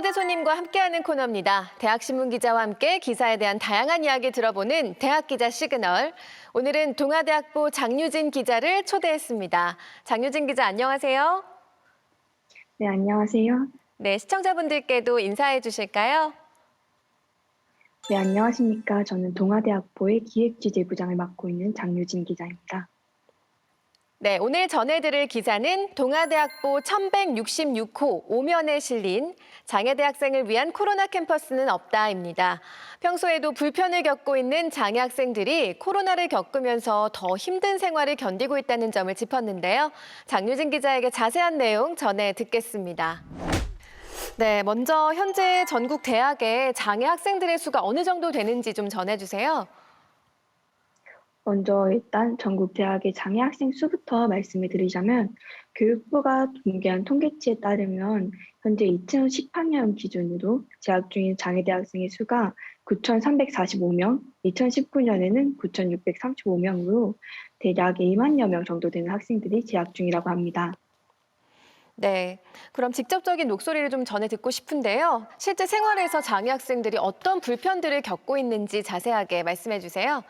초대 손님과 함께하는 코너입니다. 대학신문 기자와 함께 기사에 대한 다양한 이야기 들어보는 대학 기자 시그널. 오늘은 동아대학부 장유진 기자를 초대했습니다. 장유진 기자 안녕하세요. 네, 안녕하세요. 네, 시청자분들께도 인사해 주실까요? 네, 안녕하십니까. 저는 동아대학보의 기획 취재부장을 맡고 있는 장유진 기자입니다. 네, 오늘 전해드릴 기사는 동아대학부 1166호 오면에 실린 장애대 학생을 위한 코로나 캠퍼스는 없다입니다. 평소에도 불편을 겪고 있는 장애 학생들이 코로나를 겪으면서 더 힘든 생활을 견디고 있다는 점을 짚었는데요. 장유진 기자에게 자세한 내용 전해 듣겠습니다. 네, 먼저 현재 전국 대학의 장애 학생들의 수가 어느 정도 되는지 좀 전해주세요. 먼저 일단 전국 대학의 장애 학생 수부터 말씀을 드리자면 교육부가 공개한 통계치에 따르면 현재 2018년 기준으로 재학 중인 장애 대 학생의 수가 9,345명, 2019년에는 9,635명으로 대략 2만여 명 정도 되는 학생들이 재학 중이라고 합니다. 네, 그럼 직접적인 목소리를 좀 전해 듣고 싶은데요. 실제 생활에서 장애 학생들이 어떤 불편들을 겪고 있는지 자세하게 말씀해 주세요.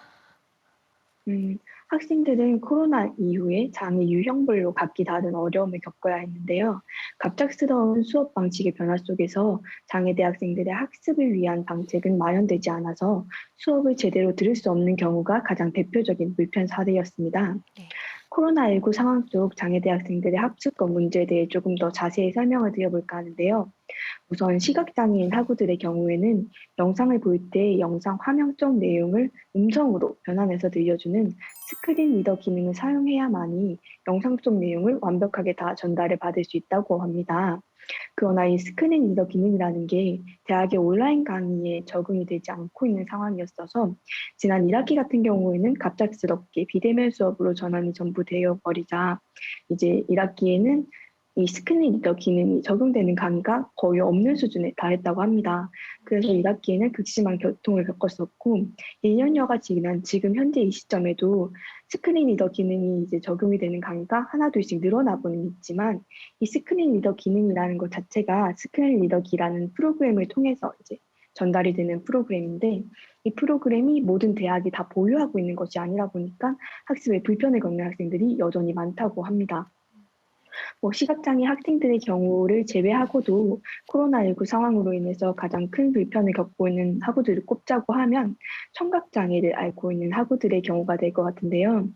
음, 학생들은 코로나 이후에 장애 유형별로 각기 다른 어려움을 겪어야 했는데요. 갑작스러운 수업 방식의 변화 속에서 장애 대학생들의 학습을 위한 방책은 마련되지 않아서 수업을 제대로 들을 수 없는 경우가 가장 대표적인 불편 사례였습니다. 네. 코로나19 상황 속 장애 대학생들의 학습권 문제에 대해 조금 더 자세히 설명을 드려볼까 하는데요. 우선 시각장애인 학우들의 경우에는 영상을 볼 때 영상 화면 속 내용을 음성으로 변환해서 들려주는 스크린 리더 기능을 사용해야만이 영상 속 내용을 완벽하게 다 전달을 받을 수 있다고 합니다. 그러나 이 스크린 리더 기능이라는 게 대학의 온라인 강의에 적응이 되지 않고 있는 상황이었어서 지난 1학기 같은 경우에는 갑작스럽게 비대면 수업으로 전환이 전부 되어 버리자 이제 1학기에는 이 스크린 리더 기능이 적용되는 강의가 거의 없는 수준에 달했다고 합니다. 그래서 1학기에는 극심한 교통을 겪었었고 1년여가 지난 지금 현재 이 시점에도 스크린 리더 기능이 이제 적용이 되는 강의가 하나 둘씩 늘어나고는 있지만 이 스크린 리더 기능이라는 것 자체가 스크린 리더기라는 프로그램을 통해서 이제 전달이 되는 프로그램인데 이 프로그램이 모든 대학이 다 보유하고 있는 것이 아니라 보니까 학습에 불편을 겪는 학생들이 여전히 많다고 합니다. 뭐 시각장애 학생들의 경우를 제외하고도 코로나19 상황으로 인해서 가장 큰 불편을 겪고 있는 학우들을 꼽자고 하면 청각장애를 앓고 있는 학우들의 경우가 될 것 같은데요.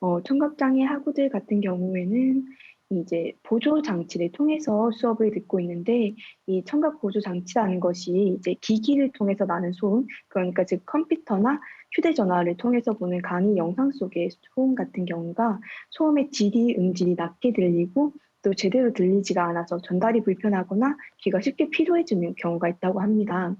어, 청각장애 학우들 같은 경우에는 이제 보조 장치를 통해서 수업을 듣고 있는데 이 청각 보조 장치라는 것이 이제 기기를 통해서 나는 소음 그러니까 즉 컴퓨터나 휴대전화를 통해서 보는 강의 영상 속의 소음 같은 경우가 소음의 질이 음질이 낮게 들리고 또 제대로 들리지가 않아서 전달이 불편하거나 귀가 쉽게 피로해지는 경우가 있다고 합니다.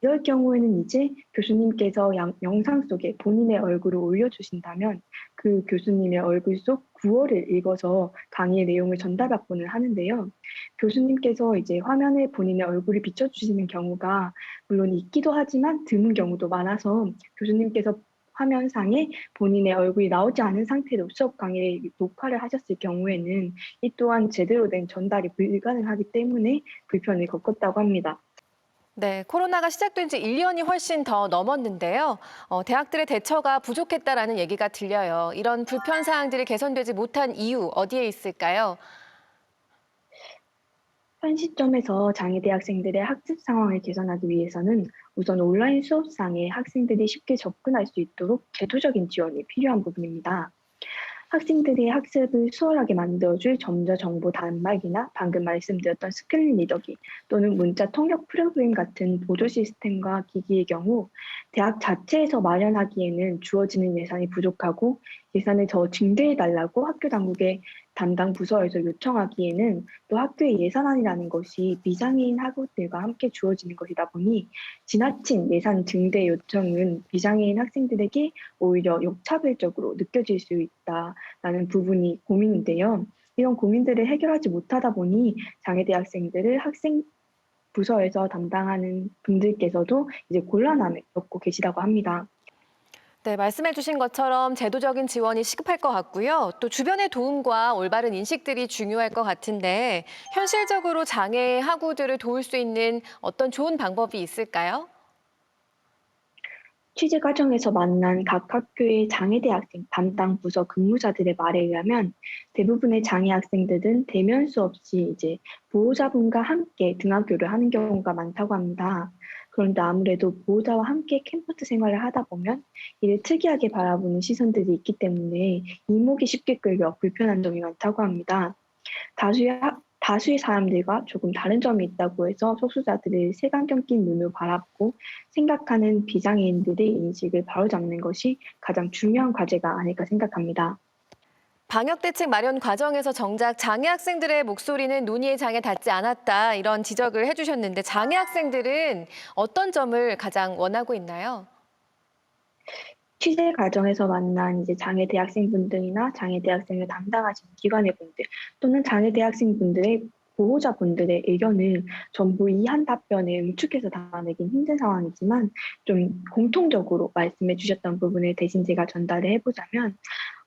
이럴 경우에는 이제 교수님께서 양, 영상 속에 본인의 얼굴을 올려주신다면 그 교수님의 얼굴 속 구어를 읽어서 강의의 내용을 전달받고는 하는데요. 교수님께서 이제 화면에 본인의 얼굴을 비춰주시는 경우가 물론 있기도 하지만 드문 경우도 많아서 교수님께서 화면상에 본인의 얼굴이 나오지 않은 상태로 수업 강의를 녹화를 하셨을 경우에는 이 또한 제대로 된 전달이 불가능하기 때문에 불편을 겪었다고 합니다. 네, 코로나가 시작된 지 1년이 훨씬 더 넘었는데요. 어, 대학들의 대처가 부족했다라는 얘기가 들려요. 이런 불편 사항들이 개선되지 못한 이유 어디에 있을까요? 현 시점에서 장애 대학생들의 학습 상황을 개선하기 위해서는 우선 온라인 수업상에 학생들이 쉽게 접근할 수 있도록 제도적인 지원이 필요한 부분입니다. 학생들의 학습을 수월하게 만들어줄 점자 정보 단말기나 방금 말씀드렸던 스크린 리더기 또는 문자 통역 프로그램 같은 보조 시스템과 기기의 경우 대학 자체에서 마련하기에는 주어지는 예산이 부족하고 예산을 더 증대해 달라고 학교 당국에 담당 부서에서 요청하기에는 또 학교의 예산안이라는 것이 비장애인 학우들과 함께 주어지는 것이다 보니 지나친 예산 증대 요청은 비장애인 학생들에게 오히려 역차별적으로 느껴질 수 있다라는 부분이 고민인데요. 이런 고민들을 해결하지 못하다 보니 장애대 학생들을 학생 부서에서 담당하는 분들께서도 이제 곤란함을 겪고 계시다고 합니다. 네, 말씀해 주신 것처럼 제도적인 지원이 시급할 것 같고요. 또 주변의 도움과 올바른 인식들이 중요할 것 같은데 현실적으로 장애 학우들을 도울 수 있는 어떤 좋은 방법이 있을까요? 취재 과정에서 만난 각 학교의 장애대 학생 담당 부서 근무자들의 말에 의하면 대부분의 장애 학생들은 대면 시 이제 보호자분과 함께 등하교를 하는 경우가 많다고 합니다. 그런데 아무래도 보호자와 함께 캠퍼스 생활을 하다 보면 이를 특이하게 바라보는 시선들이 있기 때문에 이목이 쉽게 끌려 불편한 점이 많다고 합니다. 다수의 학- 다수의 사람들과 조금 다른 점이 있다고 해서 소수자들을 색안경 낀 눈으로 바라보고 생각하는 비장애인들의 인식을 바로잡는 것이 가장 중요한 과제가 아닐까 생각합니다. 방역 대책 마련 과정에서 정작 장애 학생들의 목소리는 논의의 장에 닿지 않았다 이런 지적을 해주셨는데 장애 학생들은 어떤 점을 가장 원하고 있나요? 취재 과정에서 만난 이제 장애 대학생분들이나 장애 대학생을 담당하시는 기관의 분들 또는 장애 대학생분들의 보호자분들의 의견을 전부 이 한 답변에 응축해서 담아내긴 힘든 상황이지만 좀 공통적으로 말씀해 주셨던 부분을 대신 제가 전달을 해보자면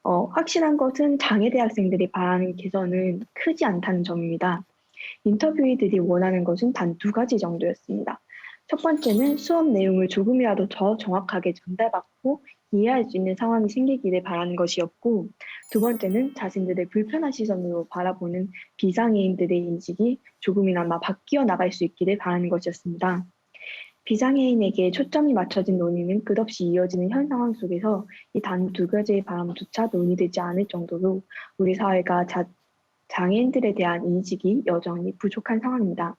어, 확실한 것은 장애 대학생들이 바라는 개선은 크지 않다는 점입니다. 인터뷰이들이 원하는 것은 단 두 가지 정도였습니다. 첫 번째는 수업 내용을 조금이라도 더 정확하게 전달받고 이해할 수 있는 상황이 생기기를 바라는 것이었고, 두 번째는 자신들의 불편한 시선으로 바라보는 비장애인들의 인식이 조금이나마 바뀌어 나갈 수 있기를 바라는 것이었습니다. 비장애인에게 초점이 맞춰진 논의는 끝없이 이어지는 현 상황 속에서 이 단 두 가지의 바람조차 논의되지 않을 정도로 우리 사회가 자, 장애인들에 대한 인식이 여전히 부족한 상황입니다.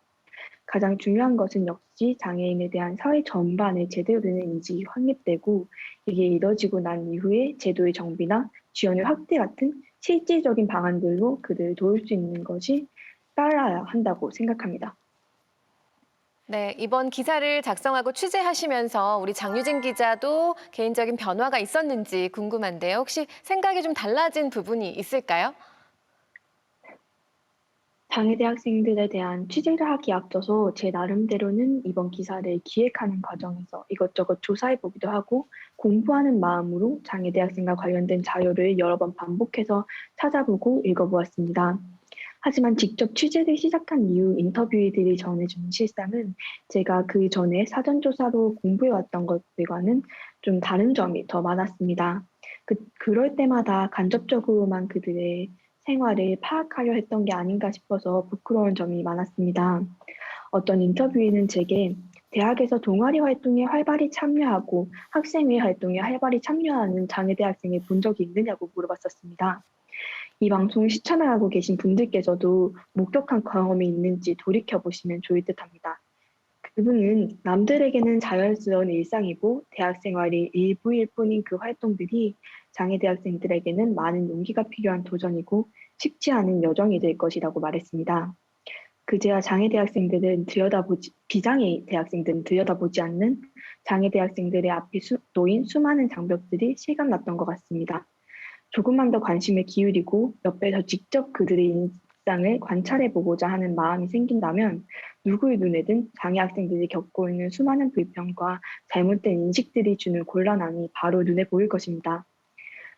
가장 중요한 것은 역시 장애인에 대한 사회 전반에 제대로 된 인식이 확립되고 이게 이뤄지고 난 이후에 제도의 정비나 지원의 확대 같은 실질적인 방안들로 그들을 도울 수 있는 것이 따라야 한다고 생각합니다. 네, 이번 기사를 작성하고 취재하시면서 우리 장유진 기자도 개인적인 변화가 있었는지 궁금한데요. 혹시 생각이 좀 달라진 부분이 있을까요? 장애대 학생들에 대한 취재를 하기 앞서서 제 나름대로는 이번 기사를 기획하는 과정에서 이것저것 조사해 보기도 하고 공부하는 마음으로 장애대 학생과 관련된 자료를 여러 번 반복해서 찾아보고 읽어보았습니다. 하지만 직접 취재를 시작한 이후 인터뷰이들이 전해주는 실상은 제가 그 전에 사전조사로 공부해왔던 것들과는 좀 다른 점이 더 많았습니다. 그, 그럴 때마다 간접적으로만 그들의 생활을 파악하려 했던 게 아닌가 싶어서 부끄러운 점이 많았습니다. 어떤 인터뷰에는 제게 대학에서 동아리 활동에 활발히 참여하고 학생회 활동에 활발히 참여하는 장애대 학생을 본 적이 있느냐고 물어봤었습니다. 이 방송 시청을 하고 계신 분들께서도 목격한 경험이 있는지 돌이켜보시면 좋을 듯 합니다. 그분은 남들에게는 자연스러운 일상이고 대학 생활이 일부일 뿐인 그 활동들이 장애 대학생들에게는 많은 용기가 필요한 도전이고 쉽지 않은 여정이 될 것이라고 말했습니다. 그제야 장애 대학생들은 들여다보지 비장애 대학생들은 들여다보지 않는 장애 대학생들의 앞에 수, 놓인 수많은 장벽들이 실감났던 것 같습니다. 조금만 더 관심을 기울이고 옆에서 직접 그들의 일상을 관찰해 보고자 하는 마음이 생긴다면 누구의 눈에든 장애 학생들이 겪고 있는 수많은 불편과 잘못된 인식들이 주는 곤란함이 바로 눈에 보일 것입니다.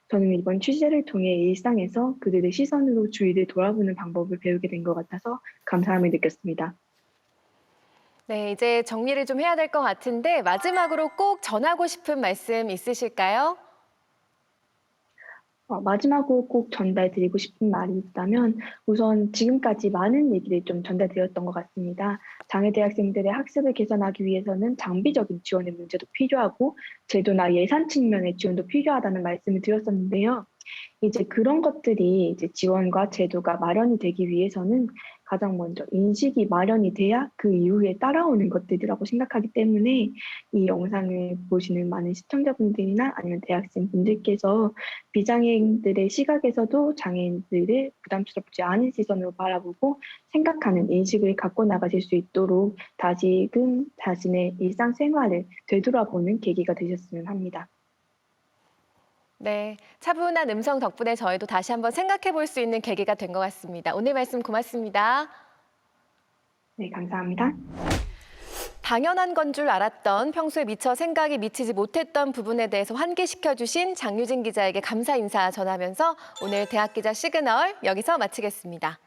저는 이번 취재를 통해 일상에서 그들의 시선으로 주위를 돌아보는 방법을 배우게 된 것 같아서 감사함을 느꼈습니다. 네, 이제 정리를 좀 해야 될 것 같은데 마지막으로 꼭 전하고 싶은 말씀 있으실까요? 어, 마지막으로 꼭 전달드리고 싶은 말이 있다면 우선 지금까지 많은 얘기를 좀 전달드렸던 것 같습니다. 장애 대학생들의 학습을 개선하기 위해서는 장비적인 지원의 문제도 필요하고 제도나 예산 측면의 지원도 필요하다는 말씀을 드렸었는데요. 이제 그런 것들이 이제 지원과 제도가 마련이 되기 위해서는 가장 먼저 인식이 마련이 돼야 그 이후에 따라오는 것들이라고 생각하기 때문에 이 영상을 보시는 많은 시청자분들이나 아니면 대학생 분들께서 비장애인들의 시각에서도 장애인들을 부담스럽지 않은 시선으로 바라보고 생각하는 인식을 갖고 나가실 수 있도록 다시금 자신의 일상생활을 되돌아보는 계기가 되셨으면 합니다. 네, 차분한 음성 덕분에 저희도 다시 한번 생각해 볼 수 있는 계기가 된 것 같습니다. 오늘 말씀 고맙습니다. 네, 감사합니다. 당연한 건 줄 알았던 평소에 미처 생각이 미치지 못했던 부분에 대해서 환기시켜 주신 장유진 기자에게 감사 인사 전하면서 오늘 대학 기자 시그널 여기서 마치겠습니다.